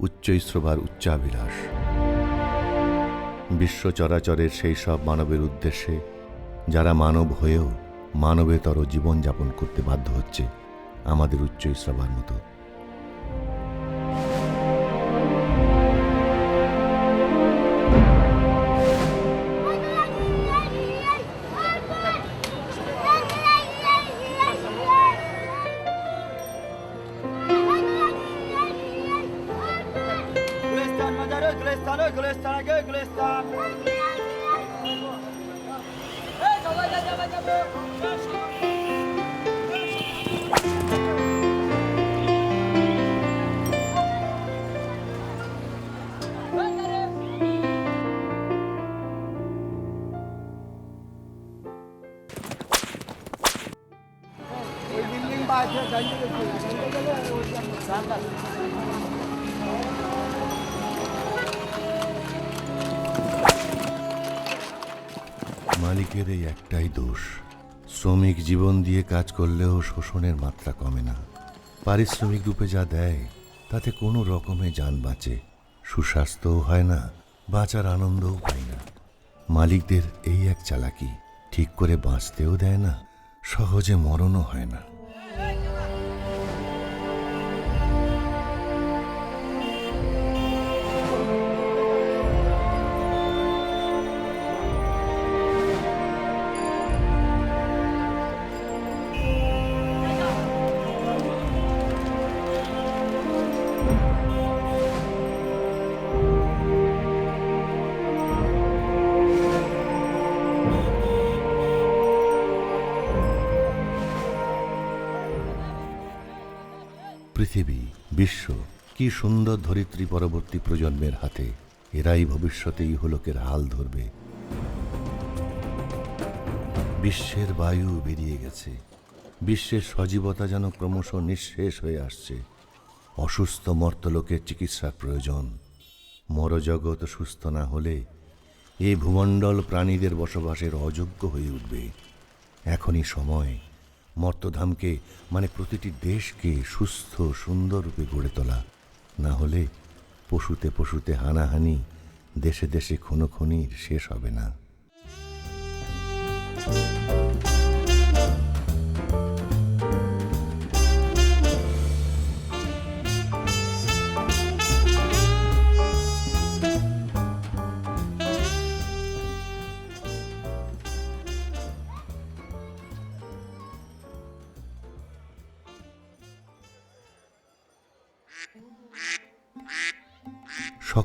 উচ্চৈশ্রবার উচ্চাভিলাষ। বিশ্ব চরাচরের সেই সব মানবের উদ্দেশ্যে যারা মানব হয়েও মানবেতর জীবনযাপন করতে বাধ্য হচ্ছে আমাদের উচ্চৈশ্রবার মতো। মালিকের এই একটাই দোষ, শ্রমিক জীবন দিয়ে কাজ করলেও শোষণের মাত্রা কমে না। পারিশ্রমিক রূপে যা দেয়, তাতে কোনো রকমে যান বাঁচে, সুস্বাস্থ্যও হয় না, বাঁচার আনন্দও পাই না। মালিকদের এই এক চালাকি ঠিক করে বাঁচতেও দেয় না, সহজে মরণও হয় না। সুন্দর ধরিত্রী পরবর্তী প্রজন্মের হাতে, এরাই ভবিষ্যতে ইহলোকের হাল ধরবে। বিশ্বের বায়ু বেরিয়ে গেছে। বিশ্বের সজীবতা যেন ক্রমশ নিঃশেষ হয়ে আসছে। অসুস্থ মর্তলোকের চিকিৎসার প্রয়োজন। মরজগৎ সুস্থ না হলে এই ভূমণ্ডল প্রাণীদের বসবাসের অযোগ্য হয়ে উঠবে। এখনই সময় মর্তধামকে মানে প্রতিটি দেশকে সুস্থ সুন্দর রূপে গড়ে তোলা। না হলে পশুতে পশুতে হানাহানি দেশে দেশে খুনোখুনির শেষ হবে না।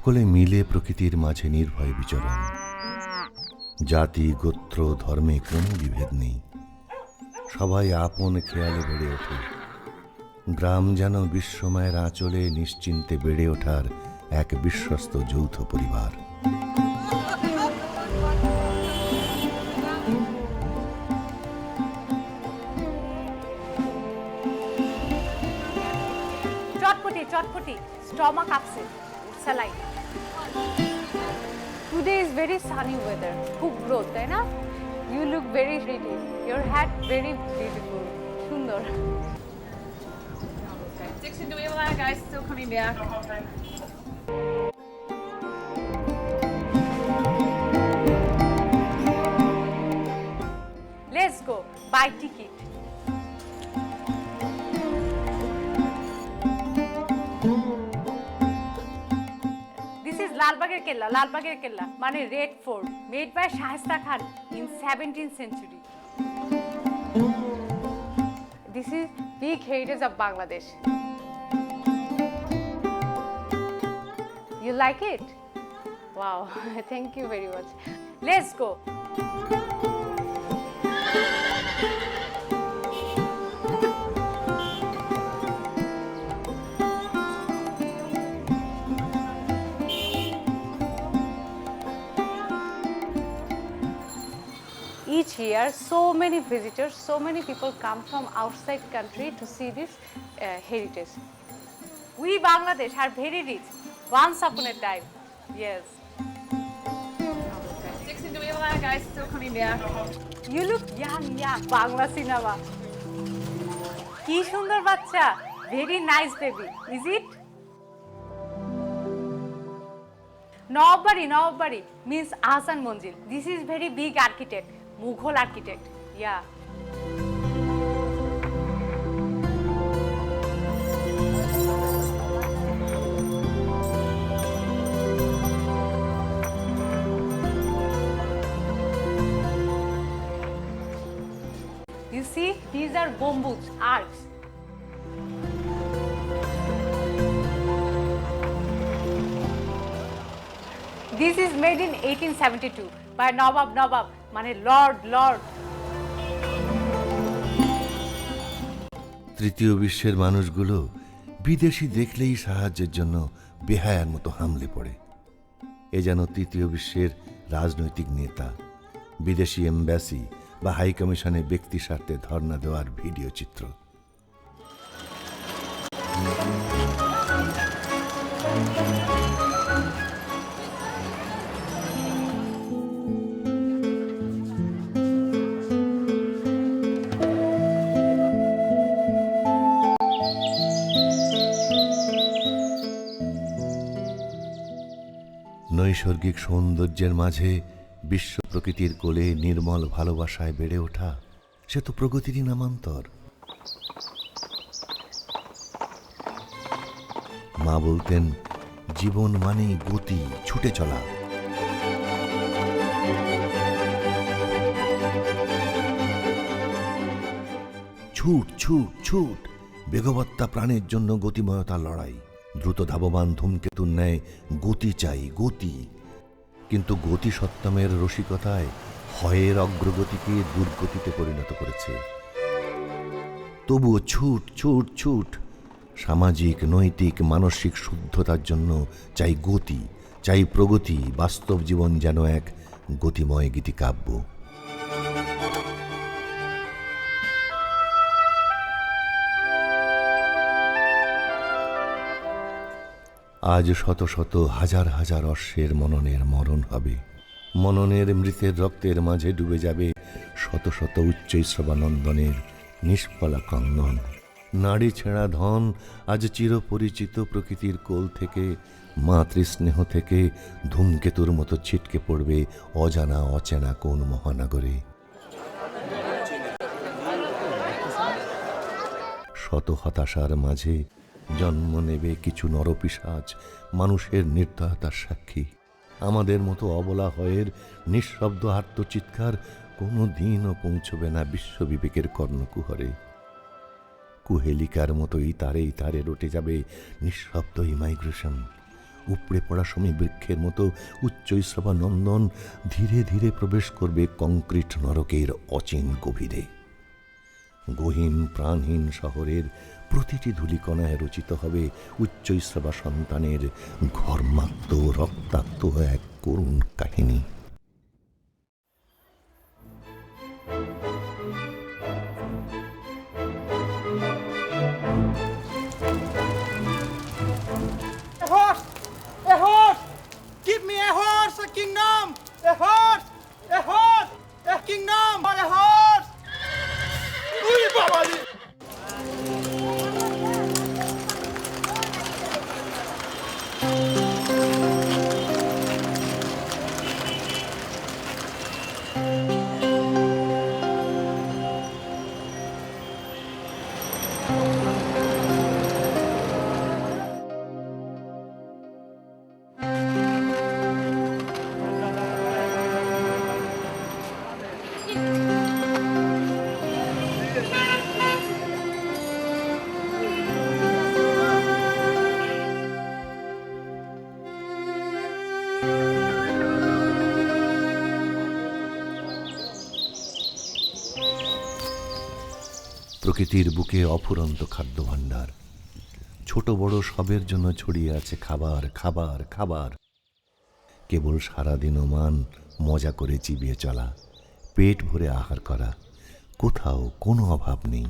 সকলে মিলে প্রকৃতির মাঝে নির্ভয় বিচরণ। জাতি, গোত্র, ধর্মে কোনো বিভেদ নেই। সবাই আপন খেয়ালে বেড়ে ওঠে। গ্রাম যেন বিশ্বময়ের আঁচলে নিশ্চিন্তে বেড়ে ওঠার এক বিশ্বস্ত যৌথ পরিবার। চটপটি চটপটি, stomach upset, saline. Today is very sunny weather খুব গ্রোথ তাই না you look very pretty your hat very beautiful সুন্দর Dixon, do we have a lot of guys still coming back? Let's go buy ticket লালবাগের কেল্লা লালবাগের কেল্লা মানে red fort made by Shaista Khan in seventeen century this is big heritage of Bangladesh You like it? Wow, thank you very much. Let's go. Year, so many visitors, so many people come from outside country to see this uh, heritage. We Bangladesh are very rich. Once upon a time, yes. Guys still coming? You look young, yeah, Bangla cinema কি সুন্দর বাচ্চা very nice baby is it Nawabari, Nawabari means Ahsan Manzil. This is very big architect, Mughal architect. Yeah. You see, these are gombuds, arcs. This is made in 1872 by Nawab Nawab, মানে lord lord. তৃতীয় বিশ্বের মানুষগুলো বিদেশি দেখলেই সাহায্যের জন্য বেহায়ার মতো হামলে পড়ে। এ যেন তৃতীয় বিশ্বের রাজনৈতিক নেতা, বিদেশি এম্বাসি বা হাইকমিশনে ব্যক্তি স্বার্থে ধর্ণা দেওয়ার ভিডিও চিত্র। নৈসর্গিক সৌন্দর্যের মাঝে বিশ্ব প্রকৃতির কোলে নির্মল ভালোবাসায় বেড়ে ওঠা, সে তো প্রগতিরই নামান্তর। মা বলতেন, জীবন মানে গতি, ছুটে চলা। ছুট ছুট ছুট, বেগবত্তা প্রাণের জন্য গতিময়তার লড়াই। দ্রুত ধাবমান ধূমকেতুর ন্যায় গতি চাই, গতি। কিন্তু গতি সত্তমের রসিকতায় হয়ের অগ্রগতিকে দুর্গতিতে পরিণত করেছে। তবুও ছুট ছুট ছুট, সামাজিক, নৈতিক, মানসিক শুদ্ধতার জন্য চাই গতি, চাই প্রগতি, বাস্তব জীবন যেন এক গতিময় গীতিকাব্য। আজ শত শত হাজার হাজার অশ্বের মননের মরণ হবে। মননের মৃতের রক্তের মাঝে ডুবে যাবে শত শত উচ্চৈশ্রবানন্দনের নিষ্ফলা ক্রন্দন নারী ছেঁড়া ধন আজ চিরপরিচিত প্রকৃতির কোল থেকে, মাতৃস্নেহ থেকে ধূমকেতুর মতো ছিটকে পড়বে অজানা অচেনা কোন মহানগরে। শত হতাশার মাঝে জন্ম নেবে কিছু নরপিসাজ, মানুষের নির্দয়তার সাক্ষী। আমাদের মতো অবলা হয়ের নিঃশব্দ আত্মচিৎকার কোনো দিনও পৌঁছবে না বিশ্ববিবেকের কর্ণকুহরে। কুহেলিকার মতোই তারেই তারে রটে যাবে নিঃশব্দ ইমাইগ্রেশন। উপড়ে পড়া সমী বৃক্ষের মতো উচ্চৈশ্রবা নন্দন ধীরে ধীরে প্রবেশ করবে কংক্রিট নরকের অচিন গভীরে। গহীন প্রাণহীন শহরের প্রতিটি ধূলিকণায় রচিত হবে উচ্চৈশ্রবা সন্তানের ঘর্মাক্ত রক্তাক্ত এক করুণ কাহিনী। প্রকৃতির বুকে অফুরন্ত খাদ্য ভাণ্ডার ছোট বড় সবের জন্য ছড়িয়ে আছে খাবার খাবার খাবার। কেবল সারাদিন মান মজা করে চিবিয়ে চলা, পেট ভরে আহার করা, কোথাও কোনো অভাব নেই।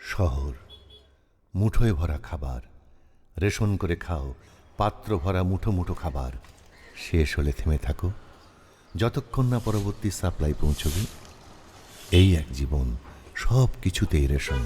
শহর, মুঠোয় ভরা খাবার। রেশন করে খাও, পাত্র ভরা মুঠো মুঠো খাবার। শেষ হলে থেমে থাকো। যতক্ষণ না পরবর্তী সাপ্লাই পৌঁছবে, এই এক জীবন সব কিছুতেই রেশম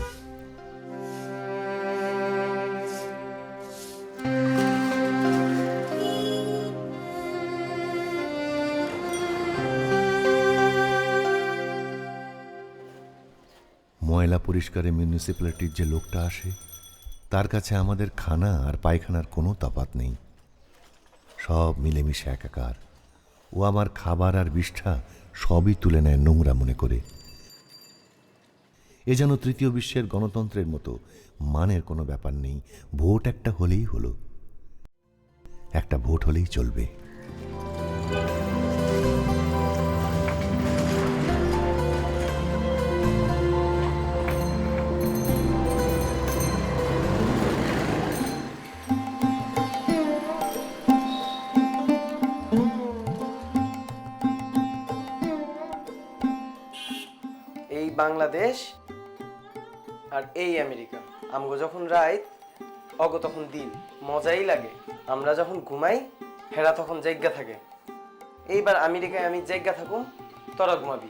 ময়লা পরিষ্কারে মিউনিসিপ্যালিটির যে লোকটা আসে তার কাছে আমাদের খানা আর পায়খানার কোনো তফাত নেই। সব মিলেমিশে একাকার। ও আমার খাবার আর বিষ্ঠা সবই তুলে নেয় নোংরা মনে করে। এ যেন তৃতীয় বিশ্বের গণতন্ত্রের মতো মানের কোনো ব্যাপার নেই। ভোট একটা হলেই হলো। একটা ভোট হলেই চলবে। বাংলাদেশ আর এই আমেরিকা। আমগো যখন রাইত, অগ তখন দিন। মজাই লাগে। আমরা যখন ঘুমাই, হেরা তখন জায়গা থাকে। এইবার আমেরিকায় আমি জায়গা থাকুম, তোরা ঘুমাবি।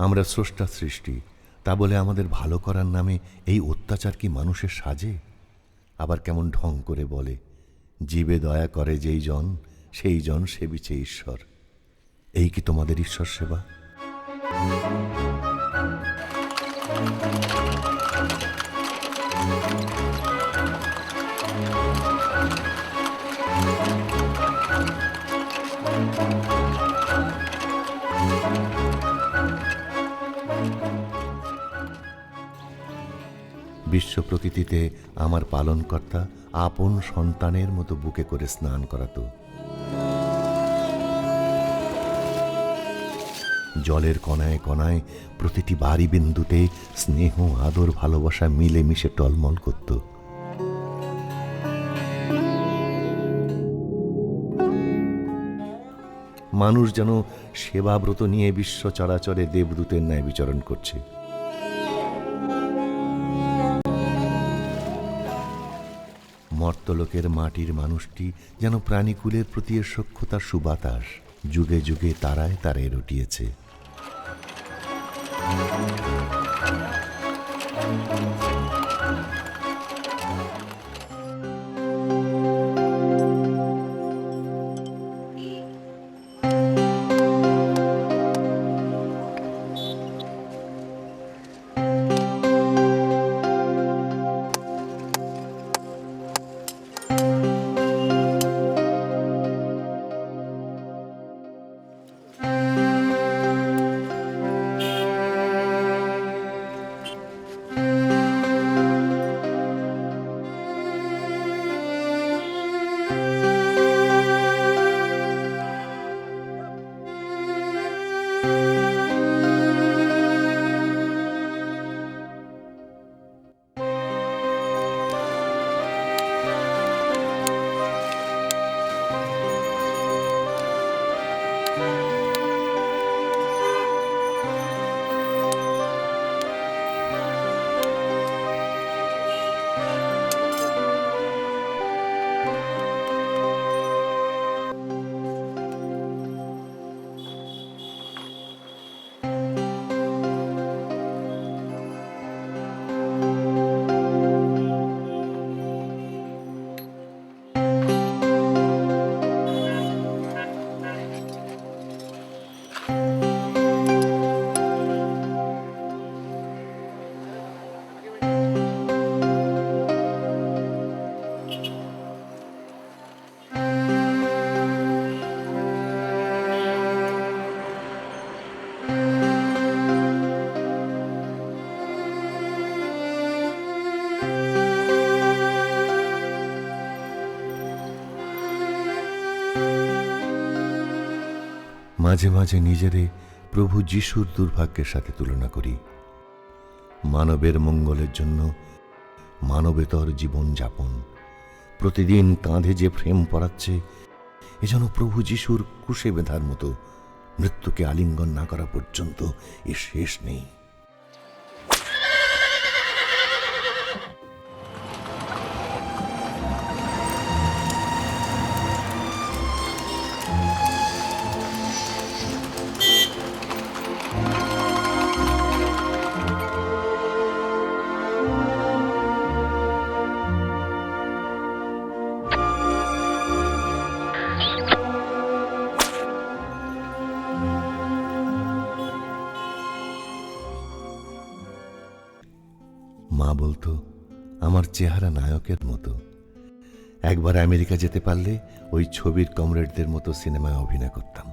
আমরা স্রষ্টা সৃষ্টি, তা বলে আমাদের ভালো করার নামে এই অত্যাচার কি মানুষের সাজে? আবার কেমন ঢং করে বলে, জীবে দয়া করে যেই জন, সেই জন সেবিছে ঈশ্বর। এই কি তোমাদের ঈশ্বর সেবা? বিশ্ব প্রকৃতিতে আমার পালনকর্তা আপন সন্তানের মতো বুকে করে স্নান করাতো। জলের কণায় কণায় প্রতিটি বাড়ি বিন্দুতে স্নেহ, আদর, ভালোবাসা মিলে মিশে টলমল করত। মানুষ যেন সেবাব্রত নিয়ে বিশ্ব চরাচরে দেবদূতের ন্যায় বিচরণ করছে। মর্তলোকের মাটির মানুষটি যেন প্রাণীকুলের প্রতি এর সক্ষতার সুবাতাস যুগে যুগে তারায় তারায় রটিয়েছে। মাঝে মাঝে নিজেরে প্রভু যিশুর দুর্ভাগ্যের সাথে তুলনা করি। মানবের মঙ্গলের জন্য মানবেতর জীবন যাপন। প্রতিদিন কাঁধে যে ফ্রেম পড়াচ্ছে এ যেন প্রভু যিশুর কুশে বেঁধার মতো মৃত্যুকে আলিঙ্গন না করা পর্যন্ত এ শেষ নেই। মা বলতো, আমার চেহারা নায়কের মতো। একবার আমেরিকা যেতে পারলে ওই ছবির কমরেডদের মতো সিনেমায় অভিনয় করতাম।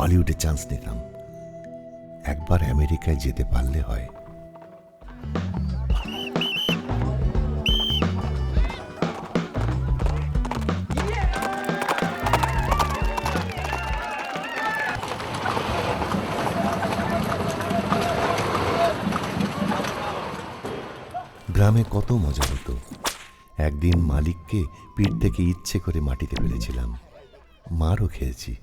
হলিউডে চান্স নিতাম। একবার আমেরিকায় যেতে পারলে হয় মজা হতো। একদিন মালিককে পিঠ থেকে ইচ্ছে করে মাটিতে ফেলেছিলাম। মারও খেয়েছি।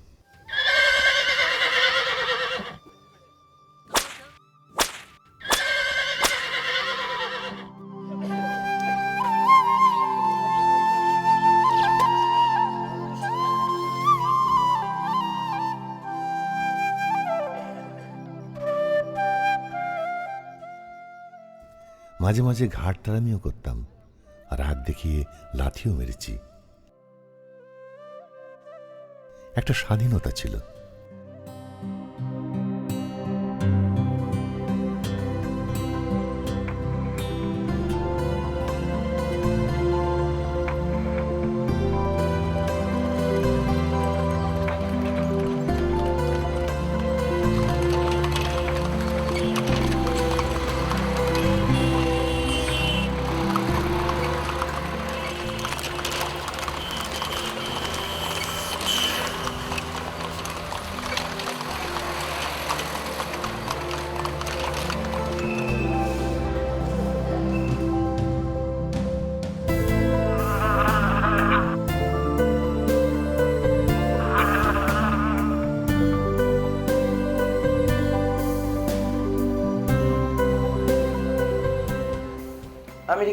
মাঝে মাঝে ঘাট তাড়ামিও করতাম। আর হাত দেখিয়ে লাঠিও মেরেছি। একটা স্বাধীনতা ছিল।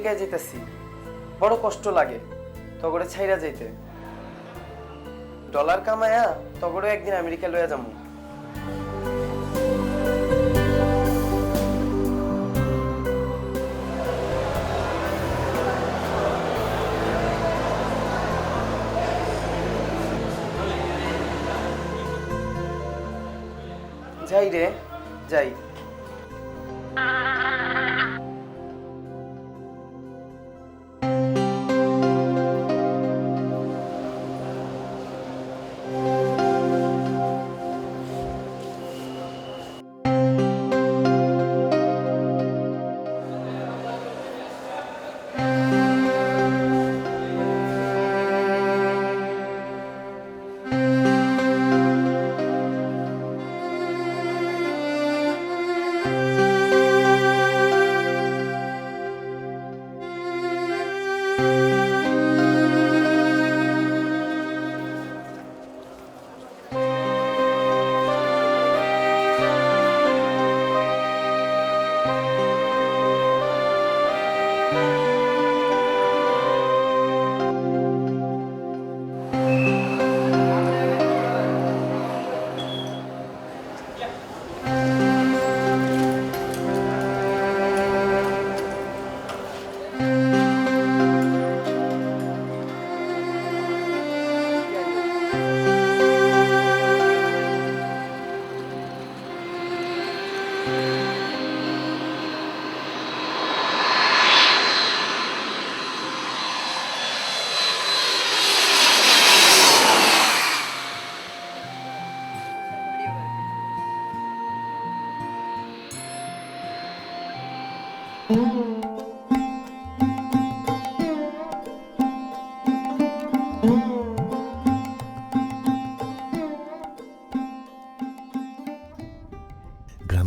আমেরিকায় যেতেছি, বড় কষ্ট লাগে তগরে ছাইরা যাইতে। ডলার কামায়া তগরে একদিন আমেরিকা লইয়া যাব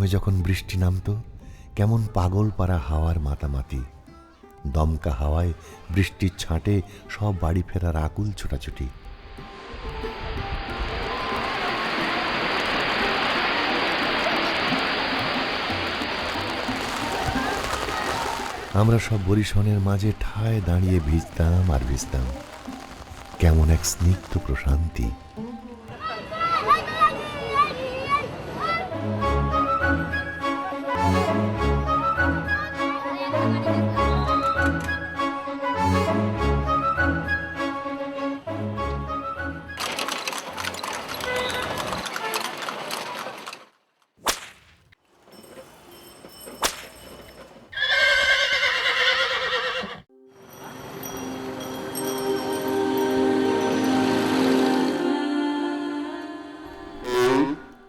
যখন বৃষ্টি নামতো, কেমন পাগল পাড়া হাওয়ার মাতামাতি। দমকা হাওয়ায় বৃষ্টির ছাঁটে সব বাড়ি ফেরার আকুল ছোটাছুটি। আমরা সব বরিশনের মাঝে ঠায় দাঁড়িয়ে ভিজতাম আর ভিজতাম। কেমন এক স্নিগ্ধ প্রশান্তি।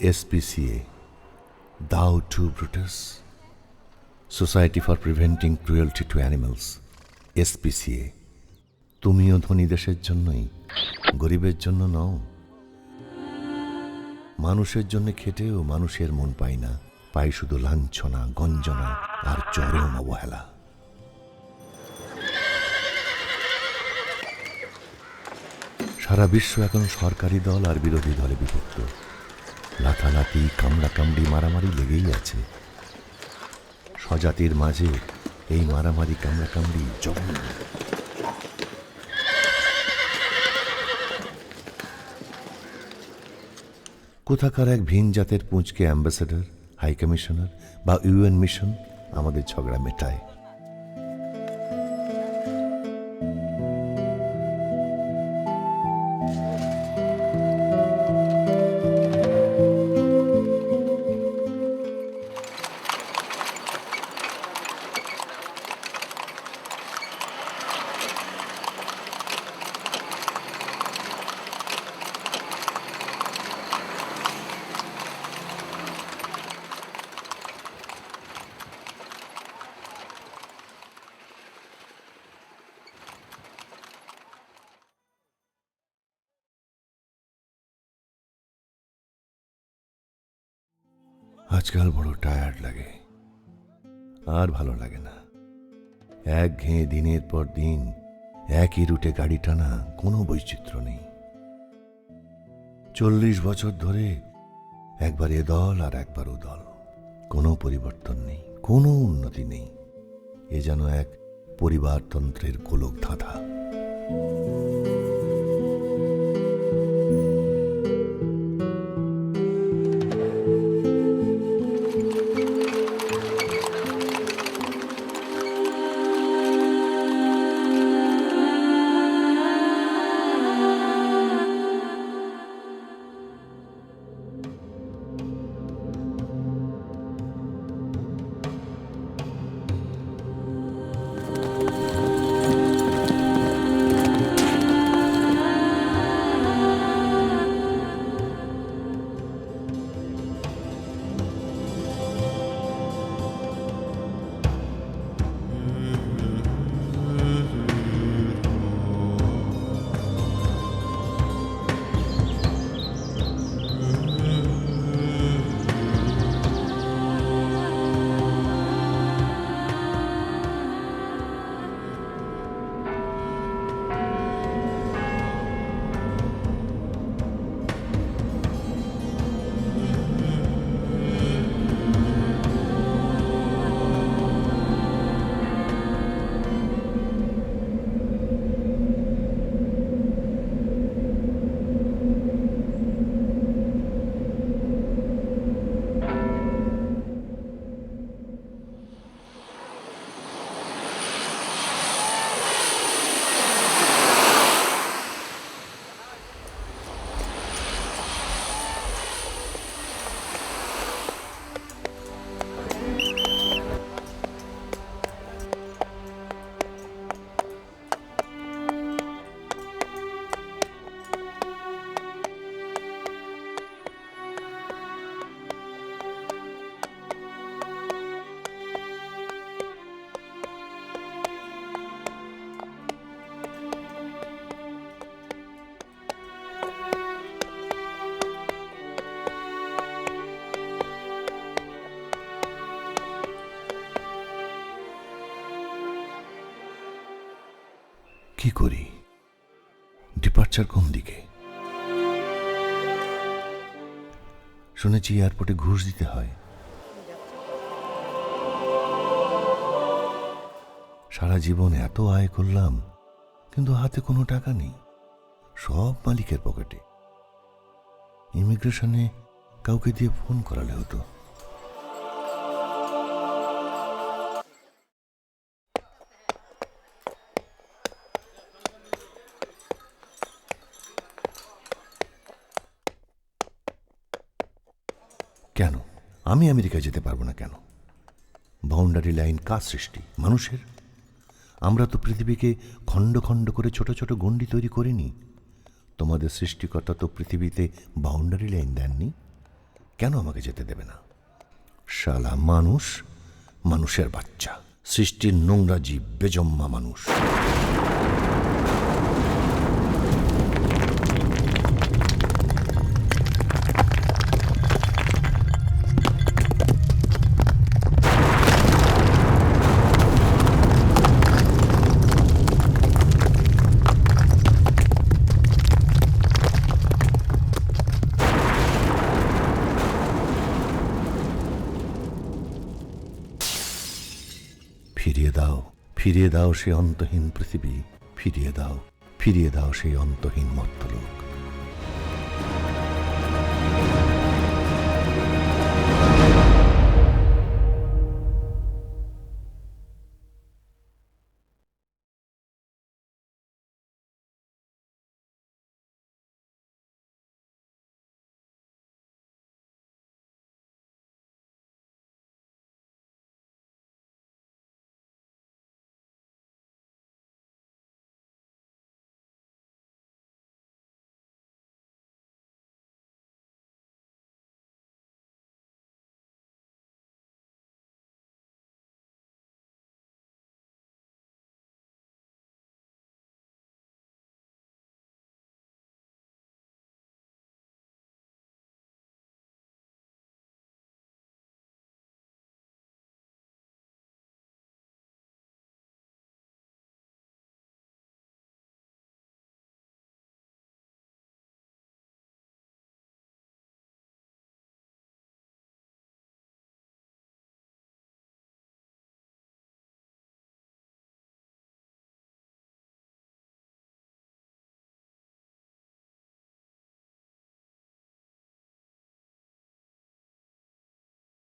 এসপিসিএ দাও to Brutus society for preventing cruelty to animals SPCA তুমিও ধনী দেশের জন্যই, গরিবের জন্য নও। মানুষের জন্য খেটেও মানুষের মন পাই না পাই শুধু লাঞ্ছনা, গঞ্জনা আর চরম অবহেলা। সারা বিশ্ব এখন সরকারি দল আর বিরোধী দলে বিভক্ত। লাথালাতি কামড়াকামড়ি মারামারি লেগেই আছে। স্বজাতির মাঝে এই মারামারি কামড়াকামড়ি জঘন্য। কোথাকার এক ভিন জাতের পুঁচকে অ্যাম্বাসেডর, হাই কমিশনার বা ইউএন মিশন আমাদের ঝগড়া মেটায়। আজকাল বড় টায়ার্ড লাগে। আর ভালো লাগে না। এক ঘেয়ে দিনের পর দিন, একই রুটে গাড়ি টানা কোনো বৈচিত্র্য নেই। চল্লিশ বছর ধরে একবার এ দল আর একবার ও দল। কোনো পরিবর্তন নেই, কোনো উন্নতি নেই। এ যেন এক পরিবারতন্ত্রের গোলক ধাঁধা করি? ডিপার্চার কোন দিকে? শুনেছি এয়ারপোর্টে ঘুষ দিতে হয়। সারা জীবন এত আয় করলাম, কিন্তু হাতে কোনো টাকা নেই। সব মালিকের পকেটে ইমিগ্রেশনে কাউকে দিয়ে ফোন করালে হতো। আমি আমেরিকা যেতে পারব না কেন? বাউন্ডারি লাইন কার সৃষ্টি? মানুষের? আমরা তো পৃথিবীকে খণ্ড খণ্ড করে ছোট ছোট গণ্ডি তৈরি করিনি। তোমাদের সৃষ্টিকর্তা তো পৃথিবীতে বাউন্ডারি লাইন দেননি। কেন আমাকে যেতে দেবে না? শালা মানুষ, মানুষের বাচ্চা। সৃষ্টির নোংরা জীব, বেজম্মা মানুষ। দাও সে অন্তহীন পৃথিবী ফিরিয়ে দাও ফিরিয়ে দাও সেই অন্তহীন মর্তলোক